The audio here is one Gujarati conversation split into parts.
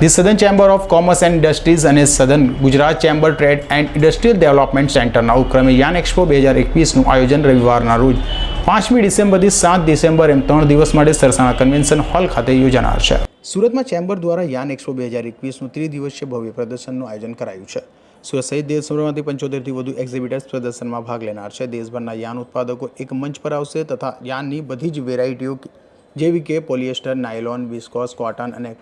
The Sadan chamber of commerce and industries અને Sadan Gujarat chamber trade and industrial development સેન્ટરના ઉપક્રમે યાન એક્સપો બે હજાર એકવીસનું આયોજન રવિવારના રોજ પાંચમી ડિસેમ્બરથી સાત ડિસેમ્બર એમ ત્રણ દિવસ માટે સરસાણા કન્વેન્શન હોલ ખાતે યોજાનાર છે. સુરતમાં ચેમ્બર દ્વારા યાન એક્સપો બે હજાર એકવીસનું ત્રિદિવસીય ભવ્ય પ્રદર્શનનું આયોજન કરાયું છે. સુરત સહિત દેશભરમાંથી પંચોતેરથી વધુ એક્ઝિબિટર્સ પ્રદર્શનમાં ભાગ લેનાર છે. દેશભરના યાન ઉત્પાદકો એક મંચ પર આવશે તથા યાનની બધી જ વેરાયટીઓ જેવી કે પોલિએસ્ટર નાયલોન વિસ્કોસ કોટન અને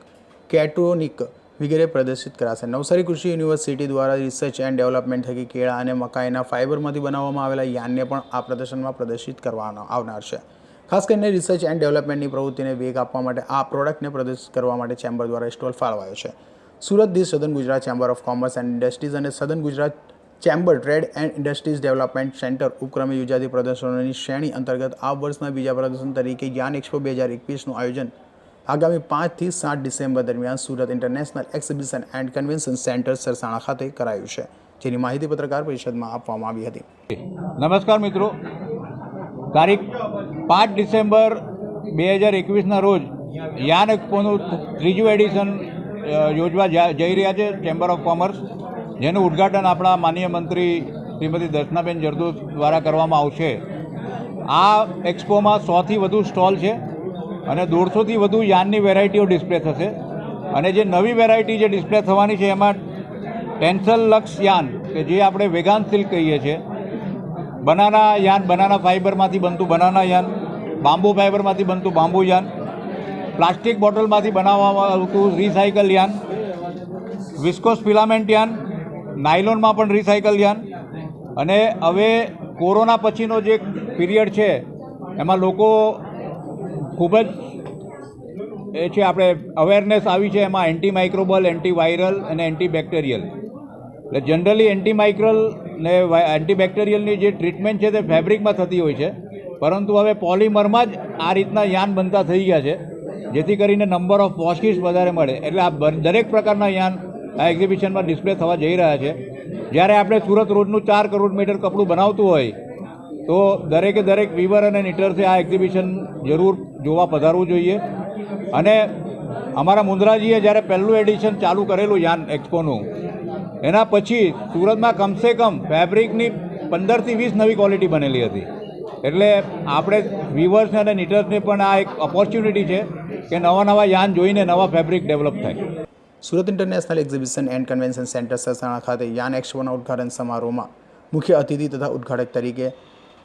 કેટ્રોનિક વગેરે પ્રદર્શિત કરાશે. નવસારી કૃષિ યુનિવર્સિટી દ્વારા રિસર્ચ એન્ડ ડેવલપમેન્ટ થકી કેળા અને મકાઈના ફાઇબરમાંથી બનાવવામાં આવેલા યાનને પણ આ પ્રદર્શનમાં પ્રદર્શિત કરવામાં આવનાર છે. ખાસ કરીને રિસર્ચ એન્ડ ડેવલપમેન્ટની પ્રવૃત્તિને વેગ આપવા માટે આ પ્રોડક્ટને પ્રદર્શિત કરવા માટે ચેમ્બર દ્વારા સ્ટોલ ફાળવાયો છે. Surat the Sadan Gujarat chamber of commerce and industries અને Sadan Gujarat chamber trade and industries development centre ઉપક્રમે યોજાતી પ્રદર્શનોની શ્રેણી અંતર્ગત આ વર્ષના બીજા પ્રદર્શન તરીકે યાન એક્સપો બે હજાર એકવીસનું આયોજન આગામી પાંચથી સાત ડિસેમ્બર દરમિયાન Surat international exhibition and convention centre Sarsana ખાતે કરાયું છે, જેની માહિતી પત્રકાર પરિષદમાં આપવામાં આવી હતી. નમસ્કાર મિત્રો. તારીખ પાંચ ડિસેમ્બર બે હજાર એકવીસના રોજ યાન એક્સપોનું ત્રીજું એડિશન યોજવા જઈ રહ્યા છે ચેમ્બર ઓફ કોમર્સ, જેનું ઉદ્ઘાટન આપણા માનનીય મંત્રી શ્રીમતી દર્શનાબેન જરદોસ દ્વારા કરવામાં આવશે. આ એક્સપોમાં સોથી વધુ સ્ટોલ છે. અને દોઢસોથી વધુ યાનની વેરાયટીઓ ડિસ્પ્લે થશે. અને જે નવી વેરાયટી જે ડિસ્પ્લે થવાની છે, એમાં ટેન્સલ લક્ષ યાન, કે જે આપણે વેગાન સિલ્ક કહીએ છીએ, બનાના યાન, બનાના ફાઇબરમાંથી બનતું બનાના યાન, બાંબુ ફાઇબરમાંથી બનતું બાંબુ યાન, પ્લાસ્ટિક બોટલમાંથી બનાવવામાં આવતું recycle yarn, viscose filament yarn, નાયલોનમાં પણ રિસાયકલ યાન. અને હવે કોરોના પછીનો જે પીરિયડ છે, એમાં લોકો ખૂબ જ એ છે, આપણે અવેરનેસ આવી છે એમાં એન્ટી માઇક્રોબલ એન્ટી વાયરલ અને એન્ટી બેક્ટેરિયલ એટલે જનરલી એન્ટી માઇક્રલ ને એન્ટી બેક્ટેરિયલની જે ટ્રીટમેન્ટ છે તે ફેબ્રિકમાં થતી હોય છે. પરંતુ હવે પોલિમરમાં જ આ રીતના યાન બનતા થઈ ગયા છે, જેથી કરીને નંબર ઓફ વોશિસ વધારે મળે. એટલે આ દરેક પ્રકારના યાન આ એક્ઝિબિશનમાં ડિસ્પ્લે થવા જઈ રહ્યા છે. જ્યારે આપણે સુરત રોજનું ચાર કરોડ મીટર કપડું બનાવતું હોય, તો દરેકે દરેક વીવર અને નીટર્સે આ એક્ઝિબિશન જરૂર જોવા પધારવું જોઈએ. અને અમારા મુંદ્રાજીએ જ્યારે પહેલું એડિશન ચાલુ કરેલું યાન એક્સપોનું, એના પછી સુરતમાં કમસે કમ ફેબ્રિકની પંદરથી વીસ નવી ક્વોલિટી બનેલી હતી. એટલે આપણે વિવર્સને અને નીટર્સને પણ આ એક ઓપોર્ચ્યુનિટી છે કે નવા નવા યાન જોઈને નવા ફેબ્રિક ડેવલપ થાય. Surat international exhibition and convention centre Sarsana ખાતે યાન એક્સપોના ઉદ્ઘાટન સમારોહમાં મુખ્ય અતિથિ તથા ઉદ્ઘાટક તરીકે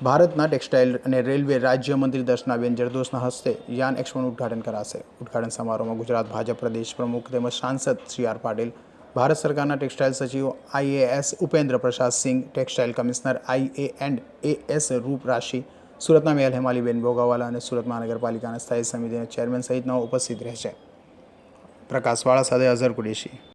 ભારતના ટેક્સટાઇલ અને રેલવે રાજ્યમંત્રી દર્શનાબેન જરદોશના હસ્તે યાન એક્સપોનું ઉદ્ઘાટન કરાશે. ઉદ્ઘાટન સમારોહમાં ગુજરાત ભાજપ પ્રદેશ પ્રમુખ તેમજ સાંસદ સી આર પાટીલ, ભારત સરકારના ટેક્સટાઇલ સચિવ IAS Upendra Prasad Singh textile commissioner IA and AS Roop Rashi સુરતના મેયર હેમાલીબેન ભોગાવાલા અને સુરત મહાનગરપાલિકાના સ્થાયી સમિતિના ચેરમેન સહિતના ઉપસ્થિત રહેશે. પ્રકાશવાળા સાથે અઝર કુરેશી.